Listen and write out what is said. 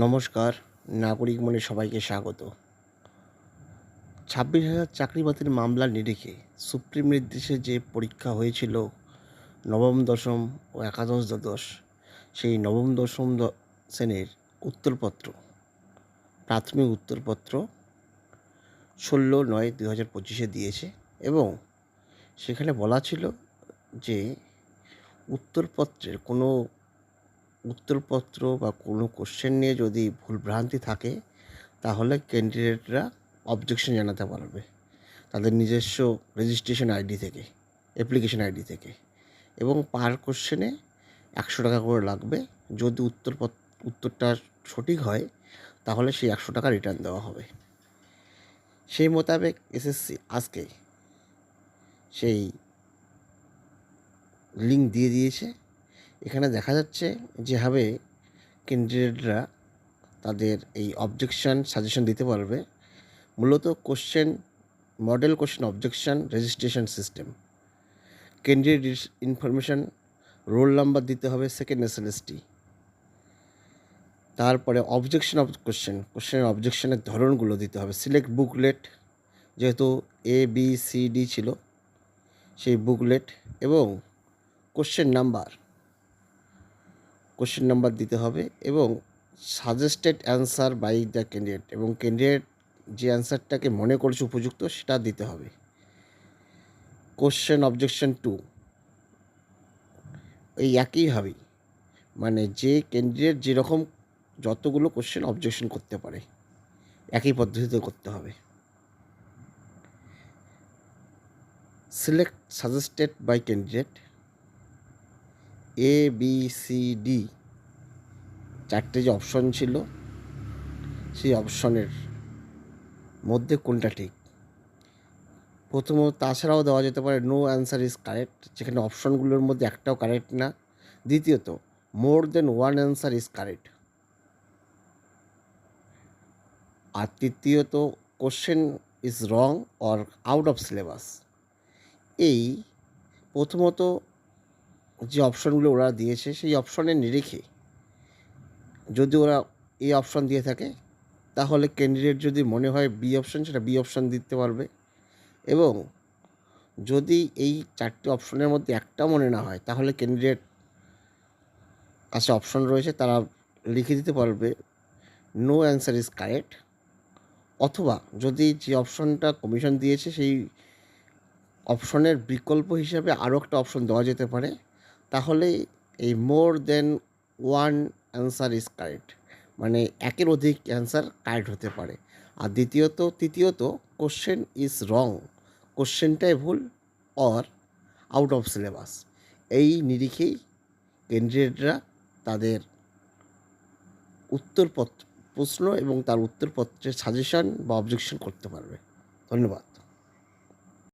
নমস্কার, নাগরিক মনে সবাইকে স্বাগত। ছাব্বিশ হাজার চাকরি বাতিল মামলার নিরিখে সুপ্রিম নির্দেশে যে পরীক্ষা হয়েছিল নবম, দশম ও একাদশ দ্বাদশ, সেই নবম, দশম শ্রেণির উত্তরপত্র, প্রাথমিক উত্তরপত্র ষোলো নয় দু হাজার পঁচিশে দিয়েছে এবং সেখানে বলা ছিল যে উত্তরপত্রের কোনো উত্তরপত্র বা কোনো কোশ্চেন নিয়ে যদি ভুলভ্রান্তি থাকে, তাহলে ক্যান্ডিডেটরা অবজেকশন জানাতে পারবে। তাদের নিজস্ব রেজিস্ট্রেশন আইডি থেকে অ্যাপ্লিকেশন আইডি থেকে। এবং পার কোশ্চেনে একশো টাকা করে লাগবে। যদি উত্তর উত্তরটা সঠিক হয়, তাহলে সেই একশো টাকা রিটার্ন দেওয়া হবে। সেই মোতাবেক এসএসসি আজকে সেই লিঙ্ক দিয়ে দিয়েছে। এখানে দেখা যাচ্ছে যেভাবে ক্যান্ডিডেটরা তাদের এই অবজেকশন সাজেশন দিতে পারবে। মূলত question model question objection registration system candidate information roll number দিতে হবে সেকেন্ড এসএলএসটি তারপরে অবজেকশন অব কোশ্চেন কোশ্চেনের অবজেকশনের ধরনগুলো দিতে হবে। সিলেক্ট বুকলেট যেহেতু এ বি সি ডি ছিল, সেই বুকলেট এবং কোশ্চেন নাম্বার নাম্বার দিতে হবে এবং suggested answer by the candidate এবং ক্যান্ডিডেট যে অ্যান্সারটাকে মনে করছে উপযুক্ত সেটা দিতে হবে। কোশ্চেন অবজেকশন টু এই একইভাবেই মানে যে ক্যান্ডিডেট যেরকম যতগুলো কোশ্চেন অবজেকশন করতে পারে, একই পদ্ধতিতে করতে হবে। Select suggested by candidate A B C D চারটে যে অপশন ছিল, সেই অপশনের মধ্যে কোনটা ঠিক? প্রথমত তাছাড়াও দেওয়া যেতে পারে নো অ্যান্সার ইজ কারেক্ট যেখানে অপশনগুলোর মধ্যে একটাও কারেক্ট না। দ্বিতীয়ত more than one answer is correct আর তৃতীয়ত question is wrong or out of syllabus এই প্রথমত যে অপশনগুলো ওরা দিয়েছে, সেই অপশনের নিরিখে যদি ওরা এই অপশন দিয়ে থাকে, তাহলে ক্যান্ডিডেট যদি মনে হয় বি অপশন সেটা বি অপশন দিতে পারবে। এবং যদি এই চারটি অপশনের মধ্যে একটা মনে না হয়, তাহলে ক্যান্ডিডেট কাছে অপশন রয়েছে, তারা লিখে দিতে পারবে নো অ্যান্সার ইজ কারেক্ট অথবা যদি যে অপশনটা কমিশন দিয়েছে, সেই অপশনের বিকল্প হিসাবে আরও একটা অপশন দেওয়া যেতে পারে। তাহলে এই more than one answer is correct মানে একের অধিক অ্যান্সার কারেক্ট হতে পারে। আর দ্বিতীয়ত, তৃতীয়ত কোশ্চেন ইজ রং কোশ্চেনটাই ভুল অর আউট অফ সিলেবাস এই নিরিখেই ক্যান্ডিডেটরা তাদের উত্তরপত্র প্রশ্ন এবং তার উত্তরপত্রের সাজেশন বা অবজেকশন করতে পারবে। ধন্যবাদ।